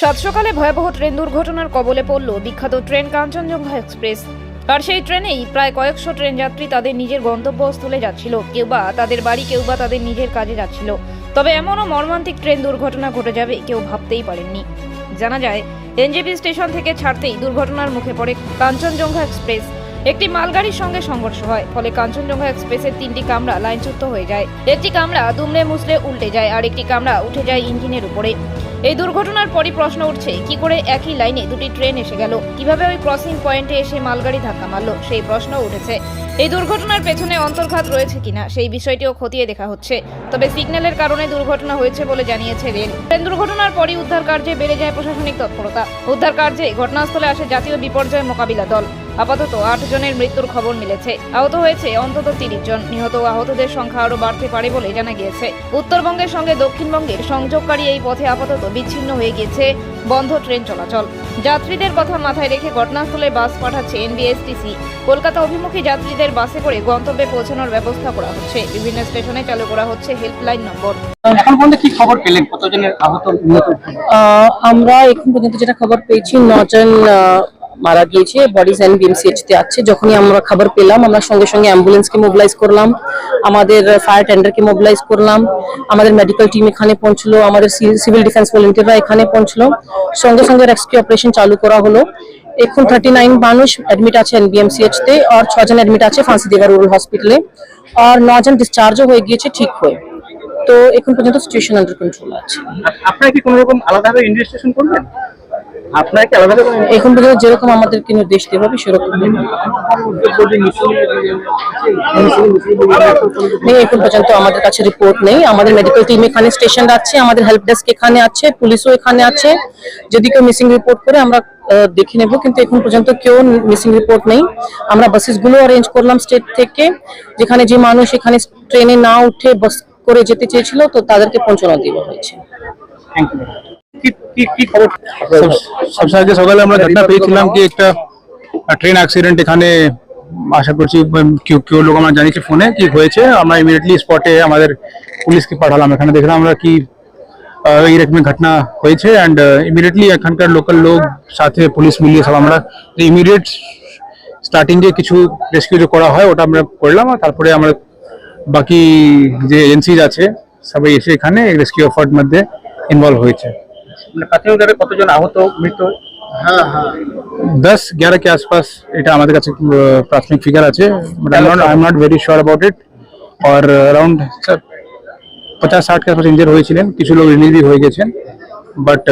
সাত সকালে ভয়াবহ ট্রেন দুর্ঘটনার কবলে পড়ল বিখ্যাত ট্রেন কাঞ্চনজঙ্ঘা এক্সপ্রেস। আর সেই ট্রেনেই প্রায় কয়েকশো ট্রেন যাত্রী তাদের নিজের গন্তব্যস্থলে যাচ্ছিল। কেউ বা তাদের বাড়ি, কেউ বা তাদের নিজের কাজে যাচ্ছিল। তবে এমনও মর্মান্তিক ট্রেন দুর্ঘটনা ঘটে যাবে কেউ ভাবতেই পারেননি। জানা যায়, এনজেপি স্টেশন থেকে ছাড়তেই দুর্ঘটনার মুখে পড়ে কাঞ্চনজঙ্ঘা এক্সপ্রেস। একটি মালগাড়ির সঙ্গে সংঘর্ষ হয়, ফলে কাঞ্চনজঙ্ঘা এক্সপ্রেসের তিনটি কামরা লাইনচ্যুত হয়ে যায়। একটি কামরা দুমড়ে মুসলে উল্টে যায়, আর একটি কামরা উঠে যায় ইঞ্জিনের উপরে। এই দুর্ঘটনার পরই প্রশ্ন উঠছে, কি করে একই লাইনে দুটি ট্রেন এসে গেল? কীভাবে ওই ক্রসিং পয়েন্টে এসে মালগাড়ি ধাক্কা মারলো? সেই প্রশ্ন উঠেছে। এই দুর্ঘটনার পেছনে অন্তর্ঘাত রয়েছে কিনা, সেই বিষয়টিও খতিয়ে দেখা হচ্ছে। তবে সিগন্যালের কারণে দুর্ঘটনা হয়েছে বলে জানিয়েছে রেল। ট্রেন দুর্ঘটনার পরই উদ্ধার কার্যে বেড়ে যায় প্রশাসনিক তৎপরতা। উদ্ধার কার্যে ঘটনাস্থলে আসে জাতীয় বিপর্যয় মোকাবিলা দল। আপাতত আট জনের মৃত্যুর খবর মিলেছে। আহত হয়েছে অন্তত তিরিশ জন। নিহত ও আহতদের সংখ্যা আরও বাড়তে পারে বলে জানা গিয়েছে। উত্তরবঙ্গের সঙ্গে দক্ষিণবঙ্গের সংযোগকারী এই পথে আপাতত বিচ্ছিন্ন হয়ে গিয়েছে বন্ধ ট্রেন চলাচল। যাত্রীদের কথা মাথায় রেখে ঘটনাস্থলে বাস পাঠাচ্ছে এনবিএসটিসি। কলকাতা অভিমুখী যাত্রীদের বাসে করে গন্তব্যে পৌঁছানোর ব্যবস্থা করা হচ্ছে। বিভিন্ন স্টেশনে চালু করা হচ্ছে হেল্পলাইন নম্বর। এখন পর্যন্ত কি খবর পেলেন? কতজনের আহত আহ, আমরা এখন পর্যন্ত যেটা খবর পেয়েছি নজন আহ, মারা গিয়েছে বডিজ এন্ড বিএমসিএইচ তে আছে। যখনই আমরা খবর পেলাম, আমরা সঙ্গে সঙ্গে অ্যাম্বুলেন্সকে মোবিলাইজ করলাম, আমাদের ফায়ার টেন্ডারকে মোবিলাইজ করলাম, আমাদের মেডিকেল টিম এখানে পৌঁছলো, আমাদের সিভিল ডিফেন্স ভলেন্টিয়াররা এখানে পৌঁছলো। সঙ্গে সঙ্গে রেস্কিউ অপারেশন চালু করা হলো। এখন থার্টি নাইন মানুষ অ্যাডমিট আছে এনবিএমসিএইচ তে, আর ছজন অ্যাডমিট আছে ফাঁসি ফাঁসিদেবা রুরাল হসপিটালে আর নজন ডিসচার্জও হয়ে গিয়েছে ঠিক হয়ে। তো এখন পর্যন্ত সিচুয়েশন আন্ডার কন্ট্রোল আছে। আপনারা কি কোনো রকম আলাদাভাবে ইনভেস্টিগেশন করবেন? আপনারা কি এখন পর্যন্ত যেরকম আমাদেরকে নির্দেশ দেওয়া হবে সেরকম নেই এখন পর্যন্ত আমাদের কাছে রিপোর্ট নেই। আমাদের মেডিকেল টিম এখানে স্টেশন আছে আমাদের হেল্প ডেস্ক এখানে আছে পুলিশও এখানে আছে। যদি কেউ মিসিং রিপোর্ট করে আমরা দেখে নেব। কিন্তু এখন পর্যন্ত কেউ মিসিং রিপোর্ট নেই। আমরা বাসেসগুলো অ্যারেঞ্জ করলাম স্টেট থেকে যেখানে যে মানুষ এখানে ট্রেনে না উঠে বাস করে যেতে চেয়েছিল তো তাদেরকে পৌঁছানো দেওয়া হয়েছে। থ্যাংক ইউ কি খবর? সবসময় সকালে আমরা ঘটনা পেয়েছিলাম কি একটা ট্রেন অ্যাক্সিডেন্ট এখানে আশা করছি কেউ কেউ লোক আমরা জানিয়েছি ফোনে কি হয়েছে। আমরা ইমিডিয়েটলি স্পটে আমাদের পুলিশকে পাঠালাম এখানে দেখলাম আমরা কি আহ, এইরকম ঘটনা হয়েছে অ্যান্ড ইমিডিয়েটলি এখানকার লোকাল লোক সাথে পুলিশ মিলিয়ে সব আমরা ইমিডিয়েট স্টার্টিং যে কিছু রেস্কিউ যে করা হয় ওটা আমরা করলাম আর তারপরে আমরা বাকি যে এজেন্সিজ আছে সবাই এসে এখানে রেস্কিউ এফার্ট মধ্যে ইনভলভ হয়েছে। মানে প্রাথমিক প্রাথমিকভাবে কতজন আহত মৃত? হ্যাঁ, হ্যাঁ। দশ গ্যারো কে আসপাস এটা আমাদের কাছে প্রাথমিক ফিগার আছে but I not very sure about it or around sir পচাশ ষাট কে আশপাশ ইঞ্জুর হয়েছিলেন কিছু লোক রিলিভি হয়ে গেছেন বাট